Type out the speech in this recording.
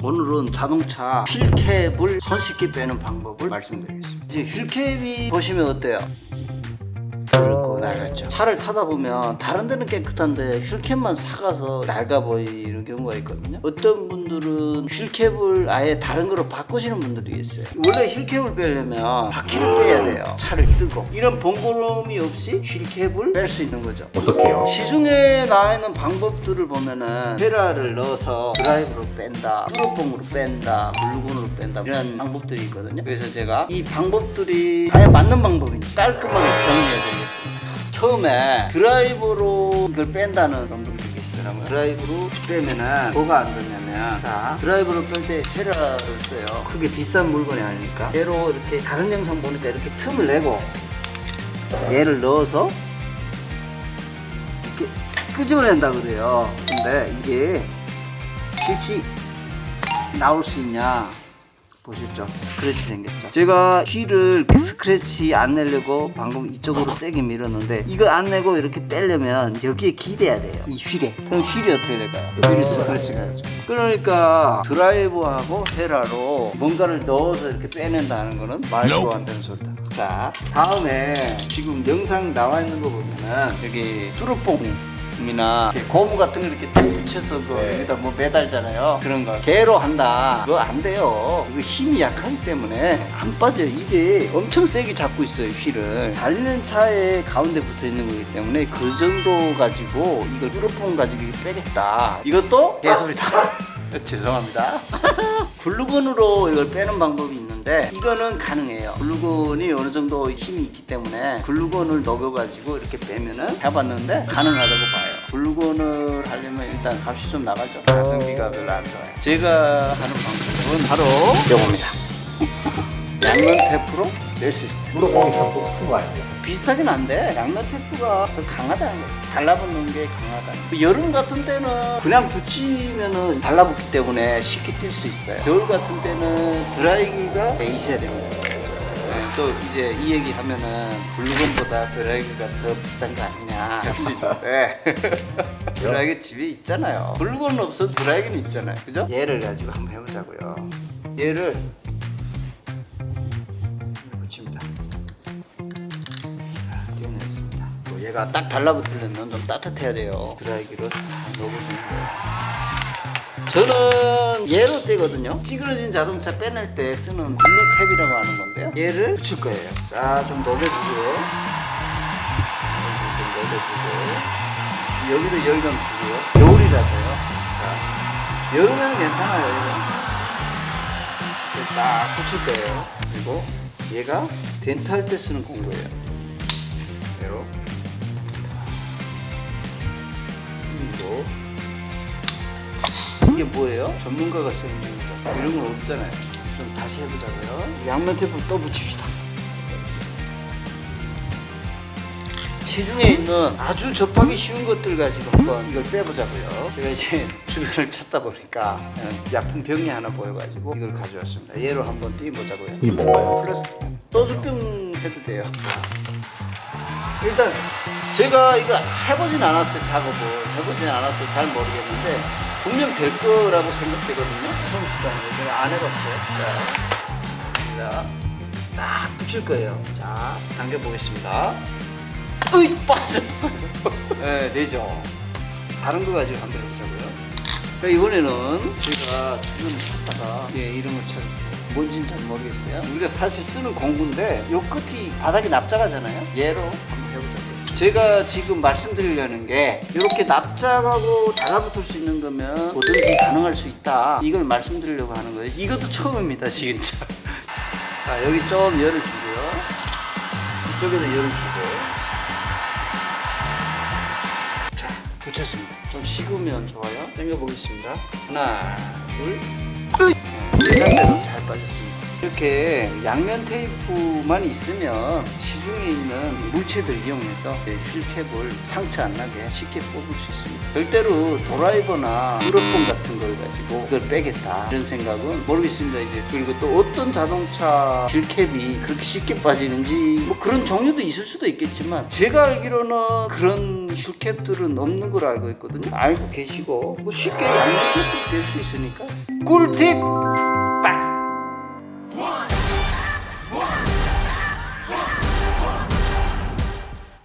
오늘은 자동차 휠캡을 손쉽게 빼는 방법을 말씀드리겠습니다. 이제 휠캡이 보시면 어때요? 낡았죠. 차를 타다 보면 다른 데는 깨끗한데 휠캡만 사가서 낡아 보이는 경우가 있거든요. 어떤 분들은 휠캡을 아예 다른 거로 바꾸시는 분들이 있어요. 원래 휠캡을 빼려면 바퀴를 빼야 돼요. 차를 뜨고 이런 번거로움이 없이 휠캡을 뺄 수 있는 거죠. 어떻게요? 시중에 나와 있는 방법들을 보면은 헤라를 넣어서 드라이브로 뺀다, 프로폼으로 뺀다, 블루건으로 뺀다 이런 방법들이 있거든요. 그래서 제가 이 방법들이 과연 맞는 방법인지 깔끔하게 정리해 드리겠습니다. 처음에 드라이브로 이걸 뺀다는 분들이 계시더라고요. 드라이브로 빼면은 뭐가 안 좋냐면 자 드라이브로 뺄 때 헤라를 써요. 크게 비싼 물건이 아니니까 얘로 이렇게 다른 영상 보니까 이렇게 틈을 내고 얘를 넣어서 이렇게 끄집어낸다 그래요. 근데 이게 실제 나올 수 있냐? 보셨죠? 스크래치 생겼죠? 제가 휠을 스크래치 안 내려고 방금 이쪽으로 세게 밀었는데 이거 안 내고 이렇게 빼려면 여기에 기대야 돼요. 이 휠에. 그럼 휠이 어떻게 될까요? 휠이 스크래치가 되죠. 그러니까 드라이브하고 헤라로 뭔가를 넣어서 이렇게 빼낸다는 거는 말도 안 되는 소리다. 자, 다음에 지금 영상 나와 있는 거 보면은 여기 뚜루뽕 이나 고무 같은 거 이렇게 딱 붙여서 그 네. 여기다 뭐 매달잖아요. 그런 거 개로 한다. 그거 안 돼요. 이거 힘이 약하기 때문에 안 빠져요. 이게 엄청 세게 잡고 있어요. 휠을 달리는 차에 가운데 붙어 있는 거기 때문에 그 정도 가지고 이걸 뚜루뽕 가지고 이거 빼겠다. 이것도 개소리다. 죄송합니다. 글루건으로 이걸 빼는 방법이 있는데 이거는 가능해요. 글루건이 어느 정도 힘이 있기 때문에 글루건을 녹여가지고 이렇게 빼면은 해봤는데 가능하다고 봐요. 글루건을 하려면 일단 값이 좀 나가죠. 가성비가 별로 안 좋아요. 제가 하는 방법은 바로 이겁니다. 양면 테프로 낼 수 있어요. 무릎공이랑 똑같은 거 아니에요? 비슷하긴 한데 양면 테프가 더 강하다는 거죠. 달라붙는 게 강하다는 거. 여름 같은 때는 그냥 붙이면은 달라붙기 때문에 쉽게 뛸 수 있어요. 겨울 같은 때는 드라이기가 있어야 됩니다. 네, 또 이제 이 얘기 하면은 블루건보다 드라이기가 더 비싼 거 아니냐 할수 있는데 드라이기 집에 있잖아요. 블루건은 없어도 드라이기는 있잖아요. 그죠? 얘를 가지고 한번 해보자고요. 얘를 얘가 딱 달라붙으려면 좀 따뜻해야 돼요. 드라이기로 싹 넣어주는 거예요. 저는 얘로 떼거든요. 찌그러진 자동차 빼낼 때 쓰는 글루탭이라고 하는 건데요. 얘를 붙일 거예요. 자, 좀 녹여주고요. 좀 녹여주고. 여기도 열감 주고요. 겨울이라서요. 자, 여름에는 괜찮아요. 이거. 딱 붙일 거예요. 그리고 얘가 덴탈 때 쓰는 공구예요. 얘로 풀고 이게 뭐예요? 전문가가 쓰는 거죠. 이런 건 없잖아요. 좀 다시 해보자고요. 양면 테이프 또 붙입시다. 시중에 있는 아주 접하기 쉬운 것들 가지고 한번 이걸 빼보자고요. 제가 이제 주변을 찾다 보니까 약품 병이 하나 보여가지고 이걸 가져왔습니다. 얘로 한번 띄워보자고요. 이게 뭔가요? 플라스틱 소주병 해도 돼요. 일단 제가 이거 해보진 않았어요 작업을. 해보진 않았어요. 잘 모르겠는데 분명 될 거라고 생각되거든요. 처음 시도하는 거 제가 안 해봤어요. 자, 자, 딱 붙일 거예요. 자 당겨 보겠습니다. 으이 빠졌어 네 되죠. 다른 거 가지고 한번 해보자고요. 그러니까 이번에는 제가 주변을 찾다가 예, 이름을 찾았어요. 뭔지는 잘 모르겠어요. 우리가 사실 쓰는 공구인데 요 끝이 바닥이 납작하잖아요. 얘로. 제가 지금 말씀드리려는 게 이렇게 납작하고 달라붙을 수 있는 거면 뭐든지 가능할 수 있다. 이걸 말씀드리려고 하는 거예요. 이것도 처음입니다, 진짜. 자, 여기 좀 열을 주고요. 이쪽에도 열을 주고. 자, 붙였습니다. 좀 식으면 좋아요. 당겨보겠습니다. 하나, 둘, 이 상태로 잘 빠졌습니다. 이렇게 양면 테이프만 있으면 시중에 있는 물체들 이용해서 휠캡을 상처 안 나게 쉽게 뽑을 수 있습니다. 절대로 드라이버나 유로폼 같은 걸 가지고 이걸 빼겠다 이런 생각은 모르겠습니다. 이제 그리고 또 어떤 자동차 휠캡이 그렇게 쉽게 빠지는지 뭐 그런 종류도 있을 수도 있겠지만 제가 알기로는 그런 슈캡들은 없는 걸로 알고 있거든요 알고 계시고 뭐 쉽게 양념캡도 될수 있으니까 꿀팁